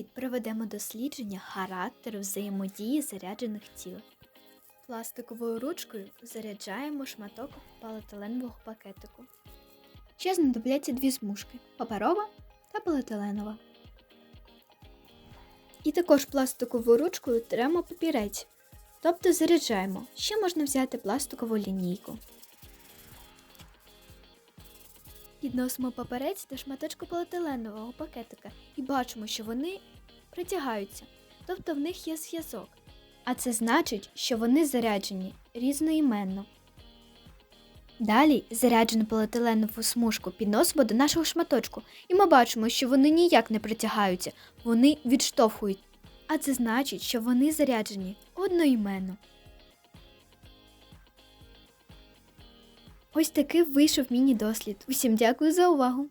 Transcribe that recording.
Далі проведемо дослідження характеру взаємодії заряджених тіл. Пластиковою ручкою заряджаємо шматок поліетиленового пакетику. Ще знадобляться дві змушки паперова та поліетиленова. І також пластиковою ручкою тремо папірець, тобто заряджаємо. Ще можна взяти пластикову лінійку. Підносимо паперець до шматочку поліетиленового пакетика і бачимо, що вони притягаються, тобто в них є зв'язок. А це значить, що вони заряджені різноіменно. Далі заряджену поліетиленову смужку підносимо до нашого шматочку, і ми бачимо, що вони ніяк не притягаються, вони відштовхують. А це значить, що вони заряджені одноіменно. Ось такий вийшов міні-дослід. Усім дякую за увагу!